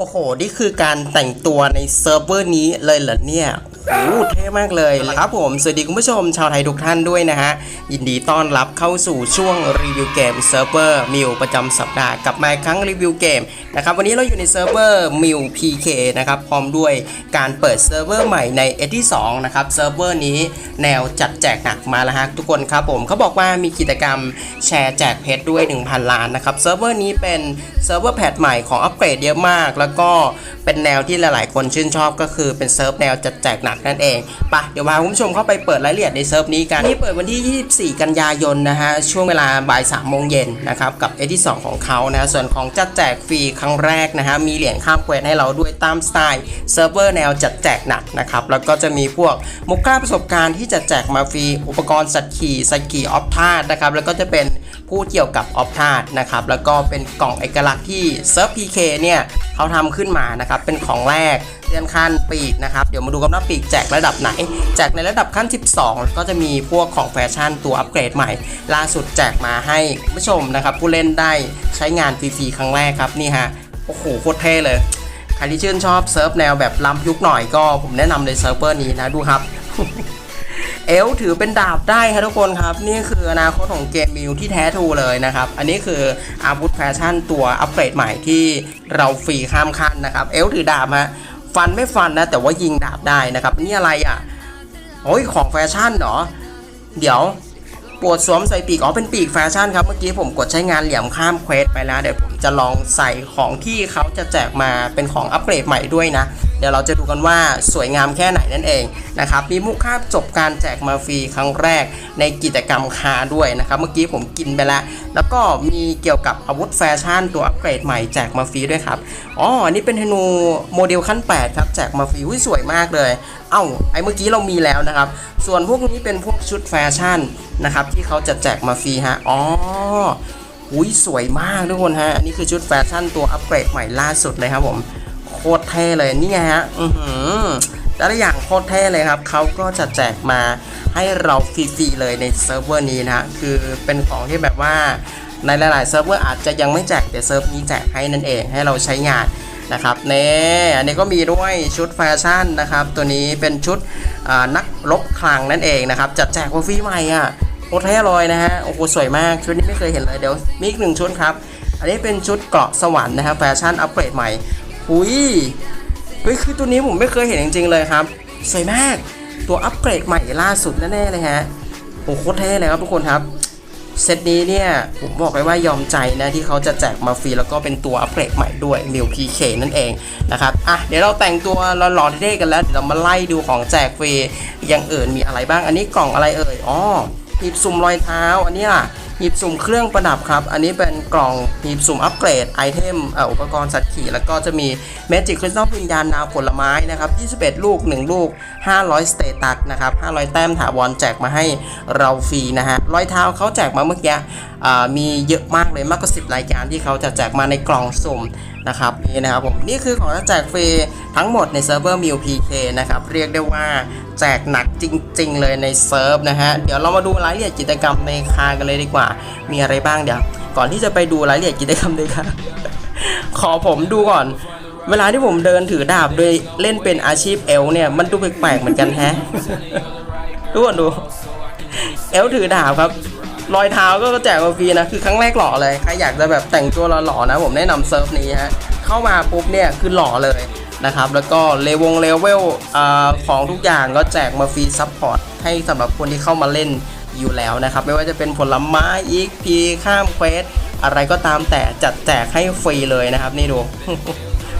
โอ้โห นี่คือการแต่งตัวในเซิร์ฟเวอร์นี้เลยเหรอเนี่ยโอ้โหเท่มากเลยครับผม สวัสดีคุณผู้ชมชาวไทยทุกท่านด้วยนะฮะ ยินดีต้อนรับเข้าสู่ช่วงรีวิวเกมเซิร์ฟเวอร์มิวประจำสัปดาห์กลับมาครั้งรีวิวเกมนะครับ วันนี้เราอยู่ในเซิร์ฟเวอร์มิว PK นะครับ พร้อมด้วยการเปิดเซิร์ฟเวอร์ใหม่ในเอที่2นะครับ เซิร์ฟเวอร์นี้แนวจัดแจกหนักมาแล้วฮะทุกคนครับผมเขาบอกว่ามีกิจกรรมแชร์แจกเพชรด้วย 1,000 ล้านนะครับ เซิร์ฟเวอร์นี้เป็นเซิร์ฟเวอร์แพทใหม่ของอัปเกรดเยอะมากแล้วก็เป็นแนวที่หลายๆ คนชื่นชอบก็คือเป็นเซิร์ฟแนวจัดแจกหนักนั่นเองปะเดี๋ยวพาคุณผู้ชมเข้าไปเปิดรายละเอียดในเซิร์ฟนี้กันนี่เปิดวันที่ 24 กันยายนนะฮะช่วงเวลาบ่าย3โมงเย็นนะครับกับเอที่ 2 ของเขานะฮะส่วนของจัดแจกฟรีครั้งแรกนะฮะมีเหรียญข้ามเควสให้เราด้วยตามสไตล์เซิร์ฟเวอร์แนวจัดแจกหนักนะครับแล้วก็จะมีพวกมุกค่าประสบการณ์ที่จะแจกมาฟรีอุปกรณ์สัตว์ขี่สัตว์ขี่ออฟทาสนะครับแล้วก็จะเป็นผู้เกี่ยวกับออฟทาสนะครับแล้วก็เป็นกล่องเอกลักษณ์ที่เซิร์ฟพีเคเนี่ยเขาทำขึ้นมานะครับเป็นของแรกเลื่อนขั้นปีกนะครับเดี๋ยวมาดูกันว่าปีกแจกระดับไหน แจกในระดับขั้น 12 ก็จะมีพวกของแฟชั่นตัวอัปเกรดใหม่ ล่าสุดแจกมาให้ผู้ชมนะครับผู้เล่นได้ใช้งานฟรีๆครั้งแรกครับนี่ฮะโอ้โหโคตรเท่เลยใครที่ชื่นชอบเซิร์ฟแนวแบบล้ำยุคหน่อยก็ผมแนะนำเลยเซิร์ฟเวอร์นี้นะดูครับ เอลถือเป็นดาบได้ครับทุกคนครับ นี่คืออนาคตของเกมมิวที่แท้ทูเลยนะครับ อันนี้คืออาวุธแฟชั่นตัวอัปเกรดใหม่ที่เราฟรีข้ามขั้นนะครับ เอลถือดาบฮะฟันไม่ฟันนะ แต่ว่ายิงดาบได้นะครับ นี่อะไรอะโอ้ยของแฟชั่นเหรอ เดี๋ยวปวดสวมใส่ปีกอ๋อเป็นปีกแฟชั่นครับ เมื่อกี้ผมกดใช้งานเหลี่ยมข้ามเควสไปแล้วเดี๋ยวผมจะลองใส่ของที่เขาจะแจกมาเป็นของอัปเกรดใหม่ด้วยนะ เดี๋ยวเราจะดูกันว่าสวยงามแค่ไหนนั่นเองนะครับมีมุกค่าจบการแจกมาฟรีครั้งแรกในกิจกรรมคาด้วยนะครับเมื่อกี้ผมกินไปแล้ว แล้วก็มีเกี่ยวกับอาวุธแฟชั่นตัวอัปเกรดใหม่แจกมาฟรีด้วยครับอ๋ออันนี้เป็นธนูโมเดลขั้น 8 ครับแจกมาฟรีอุ้ยสวยมากเลย เอ้าไอ้เมื่อกี้เรามีแล้วนะครับ ส่วนพวกนี้เป็นพวกชุดแฟชั่นนะครับที่เขาจะแจกมาฟรีฮะอ๋ออุ้ยสวยมากทุกคนฮะอันนี้คือชุดแฟชั่นตัวอัปเกรดใหม่ล่าสุดเลยครับผม โคตรเท่เลยนี่ไงฮะอือหือแต่ละอย่างโคตรเท่เลยครับเขาก็จะแจกมาให้เราฟรีๆเลยในเซิร์ฟเวอร์นี้นะฮะคือเป็นของที่แบบว่าในหลายๆเซิร์ฟเวอร์อาจจะยังไม่แจกแต่เซิร์ฟนี้แจกให้นั่นเองให้เราใช้งานนะครับเน่อันนี้ก็มีด้วยชุดแฟชั่นนะครับ ตัวนี้เป็นชุดนักรบคลังนั่นเองนะครับจัดแจกมาฟรีใหม่อะโคตรเท่เลยนะฮะโอ้โหสวยมากชุดนี้ไม่เคยเห็นเลยเดี๋ยวมีอีกหนึ่งชุดครับอันนี้เป็นชุดเกราะสวรรค์นะครับแฟชั่นอัปเกรดใหม่ หุยเฮ้ยคือตัวนี้ผมไม่เคยเห็นจริงๆเลยครับ สวยมาก ตัวอัปเกรดใหม่ล่าสุดแน่ๆเลยฮะโอ้โหโคตรเท่เลยครับทุกคนครับ เซตนี้เนี่ยผมบอกเลยว่ายอมใจนะที่เขาจะแจกมาฟรีแล้วก็เป็นตัวอัปเกรดใหม่ด้วยมิวพีเคนั่นเองนะครับ อะเดี๋ยวเราแต่งตัวหล่อๆเท่ๆกันแล้วเดี๋ยวเรามาไล่ดูของแจกฟรีอย่างอื่นมีอะไรบ้าง อันนี้กล่องอะไรเอ่ย อ๋อหีบสุ่มรอยเท้า อันนี้ล่ะ หีบสุ่มเครื่องประดับครับ อันนี้เป็นกล่องหีบสุ่มอัปเกรดไอเทมเอ,อุปกรณ์สัตว์ขี่ แล้วก็จะมีเมจิกคริสตัลวิญญาณนาวผลไม้นะครับ 21 ลูก 1 ลูก 500 สเตตัสนะครับ 500 แต้มถาวรแจกมาให้เราฟรีนะฮะรอยเท้าเขาแจกมาเมื่อกี้มีเยอะมากเลยมากกว่า 10 รายการที่เขาจะแจกมาในกล่องสุ่มนะครับนี่นะครับผมนี่คือของแจกฟรีทั้งหมดในเซิร์ฟเวอร์มิวพีเคนะครับเรียกได้ว่าแจกหนักจริง ๆ เลยในเซิร์ฟนะฮะเดี๋ยวเรามาดูรายละเอียดกิจกรรมในคากันเลยดีกว่า มีอะไรบ้างเดี๋ยวก่อนที่จะไปดูรายละเอียดกิจกรรมในคาขอผมดูก่อน เวลาที่ผมเดินถือดาบโดยเล่นเป็นอาชีพเอลเนี่ยมันดูแปลกๆเหมือนกันแฮะดูก่อนดูเอลถือดาบครับ รอยเท้าก็แจกมาฟรีนะ คือครั้งแรกหล่อเลย ใครอยากจะแบบแต่งตัวหล่อๆนะ ผมแนะนำเซิร์ฟนี้ฮะ เข้ามาปุ๊บเนี่ยคือหล่อเลยนะครับ แล้วก็เลวงเลเวลอของทุกอย่างก็แจกมาฟรีซัพพอร์ตให้สำหรับคนที่เข้ามาเล่นอยู่แล้วนะครับ ไม่ว่าจะเป็นผลไม้อีกพีข้ามเควสอะไรก็ตามแต่จัดแจกให้ฟรีเลยนะครับ นี่ดู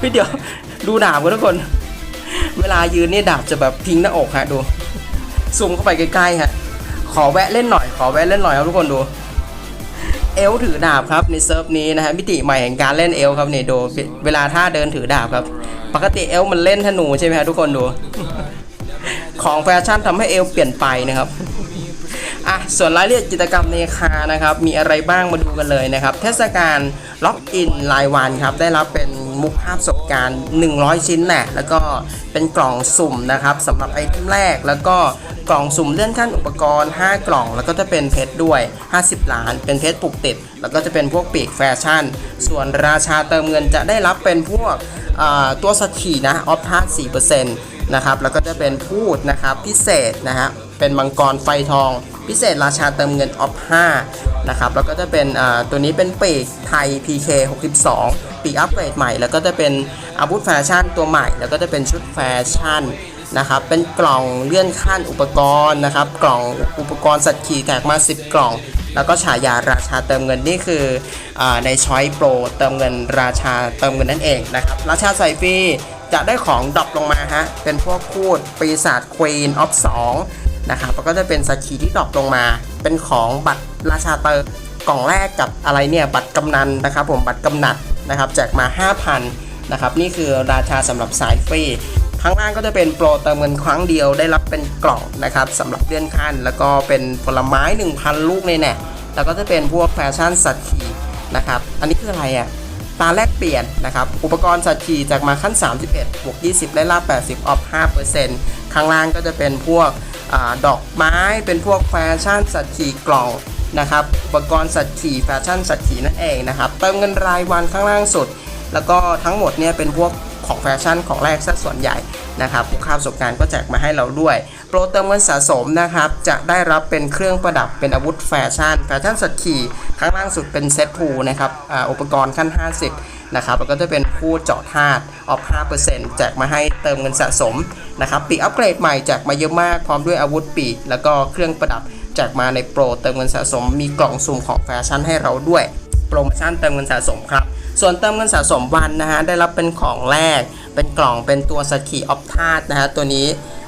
พี่เดี๋ยวดูดาบกันทุกคน เวลายืนเนี่ยดาบจะแบบพิงหน้าอกฮะดูซูมเข้าไปใกล้ๆฮะ ขอแวะเล่นหน่อย ขอแวะเล่นหน่อยครับทุกคนดูเอลถือดาบครับในเซิร์ฟนี้นะฮะมิติใหม่แห่งการเล่นเอลครับเนี่ยดูเวลาท่าเดินถือดาบครับ ปกติเอลมันเล่นธนูใช่ไหมฮะทุกคนดู ของแฟชั่นทำให้เอลเปลี่ยนไปนะครับอะส่วนรายละเอียดกิจกรรมในคานะครับ มีอะไรบ้างมาดูกันเลยนะครับ เทศกาลล็อกอินรายวันครับ ได้รับเป็นมุกภาพประสบการณ์ 100 ชิ้นแหละแล้วก็เป็นกล่องสุ่มนะครับสำหรับไอเทมแรกแล้วก็ กล่องสุ่มเลื่อนขั้นอุปกรณ์ 5 กล่อง แล้วก็จะเป็นเพชรด้วย 50 ล้าน เป็นเพชรปลูกติด แล้วก็จะเป็นพวกปีกแฟชั่น ส่วนราชาเติมเงินจะได้รับเป็นพวกตัวสกีนะออฟทาสี่เปอร์เซ็นต์นะครับแล้วก็จะเป็นพูดนะครับพิเศษนะฮะเป็นมังกรไฟทอง พิเศษราชาเติมเงินออฟ5นะครับแล้วก็จะเป็นตัวนี้เป็นปีกไทย PK 62 ปีกอัปเกรดใหม่ แล้วก็จะเป็นอาวุธแฟชั่นตัวใหม่ แล้วก็จะเป็นชุดแฟชั่น นะครับเป็นกล่องเลื่อนขั้นอุปกรณ์นะครับ กล่องอุปกรณ์สัตว์ขี่แตกมา 10 กล่อง แล้วก็ฉายาราชาเติมเงินนี่คืออในช้อยโปรเติมเงินราชาเติมเงินนั่นเองนะครับราชาใส่ฟรีจะได้ของดรอปลงมาฮะเป็นพวกพูดปีศาจควีนออฟ2นะครับแล้วก็จะเป็นสัตว์ขี่ที่ดรอปลงมา เป็นของบัตรราชาเติมกล่องแรกกับอะไรเนี่ยบัตรกำนันนะครับ ผมบัตรกำนัดนะครับแจกมา 5,000นะครับนี่คือราชาสำหรับสายฟรี ข้างล่างก็จะเป็นโปรเติมเงินครั้งเดียวได้รับเป็นกล่องนะครับสำหรับเลื่อนขั้น แล้วก็เป็นผลไม้ 1,000 ลูกเลยเนี่ยแล้วก็จะเป็นพวกแฟชั่นสัตว์ขี่นะครับอันนี้คืออะไรอะตาแลกเปลี่ยนนะครับ อุปกรณ์สัตว์ขี่จากมาขั้น 31บวก20 ได้ลาบ80 ออฟ 5%ข้างล่างก็จะเป็นพวกอดอกไม้ เป็นพวกแฟชั่นสัตว์ขี่กล่องนะครับ อุปกรณ์สัตว์ขี่แฟชั่นสัตว์ขี่นั่นเองนะครับ เติมเงินรายวันข้างล่างสุด แล้วก็ทั้งหมดเนี่ยเป็นพวก ของแฟชั่นของแรกซะส่วนใหญ่นะครับผู้ค้าประสบการณ์ก็แจกมาให้เราด้วย โปรเติมเงินสะสมนะครับจะได้รับเป็นเครื่องประดับเป็นอาวุธแฟชั่น แฟชั่นสัตว์ขี่ข้างล่างสุดเป็นเซตพูนะครับอาอุปกรณ์ขั้น 50นะครับแล้วก็จะเป็นผู้เจาะธาตุออฟ5%แจกมาให้เติมเงินสะสมนะครับปีอัปเกรดใหม่แจกมาเยอะมากพร้อมด้วยอาวุธปีกแล้วก็เครื่องประดับแจกมาในโปรเติมเงินสะสมมีกล่องสุ่มของแฟชั่นให้เราด้วยโปรโมชั่นเติมเงินสะสมครับ ส่วนเติมเงินสะสมวันนะฮะได้รับเป็นของแรก เป็นกล่องเป็นตัวสกีออฟทาสนะฮะตัวนี้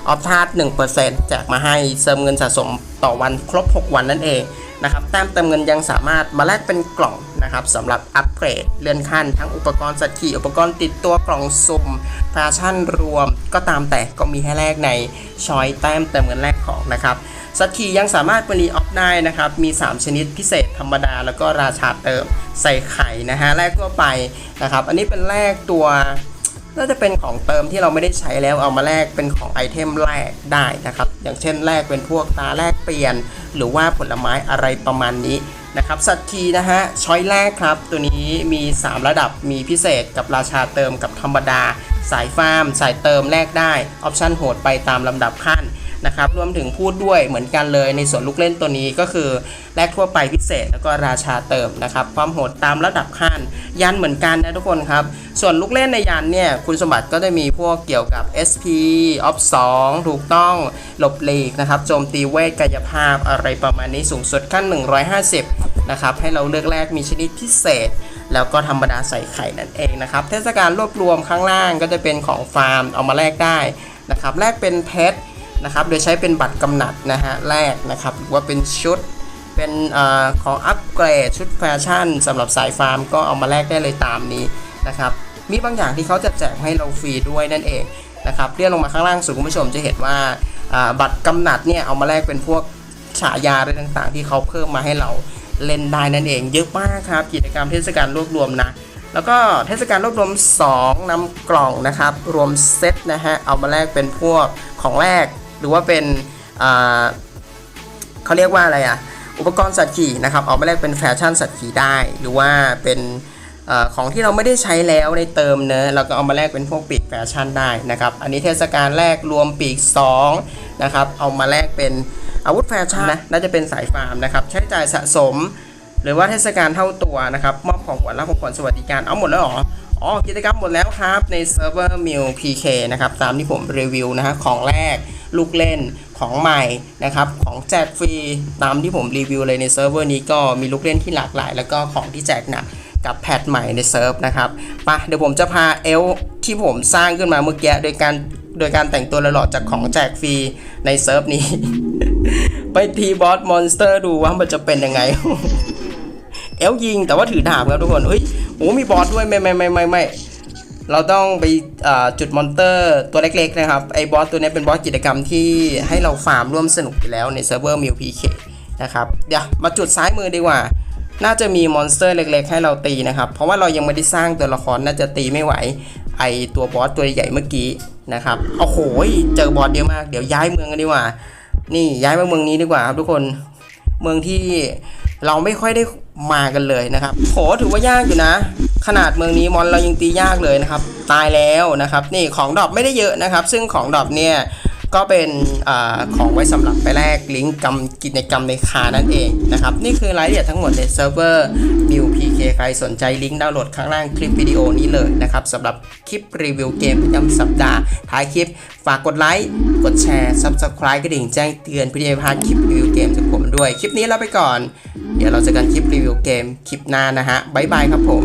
ออฟทาส1%แจกมาให้เติมเงินสะสมต่อวันครบ 6 วันนั่นเองนะครับแต้มเติมเงินยังสามารถมาแลกเป็นกล่องนะครับสำหรับอัปเกรดเลื่อนขั้น ทั้งอุปกรณ์สกีอุปกรณ์ติดตัวกล่องสุ่มแฟชั่นรวม ก็ตามแต่ก็มีให้แลกในช้อยแต้มเติมเงินแลกของนะครับ สัตว์ขี่ยังสามารถบรีออฟได้นะครับ มี 3 ชนิดพิเศษธรรมดา แล้วก็ราชาเติมใส่ไข่นะฮะแรกทั่วไปนะครับ อันนี้เป็นแรกตัวน่าจะเป็นของเติมที่เราไม่ได้ใช้แล้วเอามาแลกเป็นของไอเทมแรกได้นะครับ อย่างเช่นแรกเป็นพวกตาแรกเปลี่ยน หรือว่าผลไม้อะไรประมาณนี้นะครับสัตว์คีนะฮะช้อยแรกครับ ตัวนี้มี 3 ระดับมีพิเศษกับราชาเติมกับธรรมดา สายฟาร์ม สายเติมแลกได้ ออปชั่นโหดไปตามลำดับขั้น นะครับรวมถึงพูดด้วยเหมือนกันเลยในส่วนลูกเล่นตัวนี้ก็คือแลกทั่วไปพิเศษแล้วก็ราชาเติมนะครับความโหดตามระดับขั้นยันเหมือนกันนะทุกคนครับ ส่วนลูกเล่นในยันเนี่ยคุณสมบัติก็จะมีพวกเกี่ยวกับ SP Off 2ถูกต้องหลบหลีกนะครับโจมตีเวทกายภาพอะไรประมาณนี้สูงสุดขั้น 150นะครับให้เราเลือกแลกมีชนิดพิเศษแล้วก็ธรรมดาใส่ไข่นั่นเองนะครับ เทศกาลรวบรวมข้างล่างก็จะเป็นของฟาร์มเอามาแลกได้นะครับ แลกเป็นเพชร นะครับ โดยใช้เป็นบัตรกำหนัดนะฮะแรกนะครับหรือว่าเป็นชุดเป็นอของอัปเกรดชุดแฟชั่นสำหรับสายฟาร์มก็เอามาแลกได้เลยตามนี้นะครับมีบางอย่างที่เขาจะแจกให้เราฟรีด้วยนั่นเองนะครับเลื่อนลงมาข้างล่างสุดคุณผู้ชมจะเห็นว่าบัตรกำหนัดเนี่ยเอามาแลกเป็นพวกฉายาอะไรต่างๆ ที่เขาเพิ่มมาให้เราเล่นได้นั่นเองเยอะมากครับกิจกรรมเทศกาลรวบรวมนะแล้วก็เทศกาลรวบรวม 2นำกล่องนะครับ รวมเซตนะฮะ เอามาแลกเป็นพวกของแรก หรือว่าเป็นเขาเรียกว่าอะไรอะอุปกรณ์สัตว์ขี่นะครับเอามาแลกเป็นแฟชั่นสัตว์ขี่ได้ หรือว่าเป็นอของที่เราไม่ได้ใช้แล้วในเติมเนอะเราก็เอามาแลกเป็นพวกปีกแฟชั่นได้นะครับอันนี้เทศกาลแรกรวมปีก2นะครับเอามาแลกเป็นอาวุธแฟชั่นนะน่าจะเป็นสายฟาร์มนะครับใช้จ่ายสะสม หรือว่าเทศกาลเท่าตัวนะครับมอบของขวัญและของขวัญสวัสดิการเอาหมดแล้วหรอ อ๋อกิจกรรมหมดแล้วครับในเซิร์ฟเวอร์ Mill PK นะครับตามที่ผมรีวิวนะฮะของแรกลูกเล่นของใหม่นะครับของแจกฟรีตามที่ผมรีวิวเลยในเซิร์ฟเวอร์นี้ก็มีลูกเล่นที่หลากหลาย แล้วก็ของที่แจกหนักกับแพทใหม่ในเซิร์ฟนะครับปะเดี๋ยวผมจะพาเอลที่ผมสร้างขึ้นมาเมื่อกี้โดยการโดยการแต่งตัวหล่อๆจากของแจกฟรีในเซิร์ฟนี้ ไปทีบอสมอนสเตอร์ดูว่ามันจะเป็นยังไง เอลยิงแต่ว่าถือดาบครับทุกคนเฮ้ยโอ้มีบอสด้วยไม่ไม่ไม่ไม่ไม่เราต้องไปจุดมอนเตอร์ตัวเล็กๆนะครับไอ้บอสตัวนี้เป็นบอสกิจกรรมที่ให้เราฟาร์มร่วมสนุกอยู่แล้วในเซิร์ฟเวอร์มิวพีเคนะครับเดี๋ยวมาจุดซ้ายมือดีกว่า น่าจะมีมอนสเตอร์เล็ก ๆ ให้เราตีนะครับ เพราะว่าเรายังไม่ได้สร้างตัวละครน่าจะตีไม่ไหว ไอตัวบอสตัวใหญ่เมื่อกี้นะครับโอ้โหเจอบอสเยอะมากเดี๋ยวย้ายเมืองกันดีกว่า นี่ย้ายมาเมืองนี้ดีกว่าครับทุกคนเมืองที่ เราไม่ค่อยได้มากันเลยนะครับโหถือว่ายากอยู่นะ ขนาดเมืองนี้มอนเรายังตียากเลยนะครับ ตายแล้วนะครับ นี่ของดรอปไม่ได้เยอะนะครับ ซึ่งของดรอปเนี่ยก็เป็นอของไว้สำหรับไปแลกลิงก์กรรมกิจกรรมในคานั่นเองนะครับ นี่คือรายละเอียดทั้งหมดในเซิร์ฟเวอร์ New PK ใครสนใจลิงก์ดาวน์โหลดข้างล่างคลิปวิดีโอนี้เลยนะครับสำหรับคลิปรีวิวเกมประจำสัปดาห์ท้ายคลิป ฝากกดไลค์ กดแชร์ Subscribe กระดิ่งแจ้งเตือนเพื่อที่จะไม่พลาดคลิปรีวิวเกมจากผม ด้วย คลิปนี้ลาไปก่อน เดี๋ยวเราเจอกันคลิปรีวิวเกมคลิปหน้านะฮะบ๊ายบายครับผม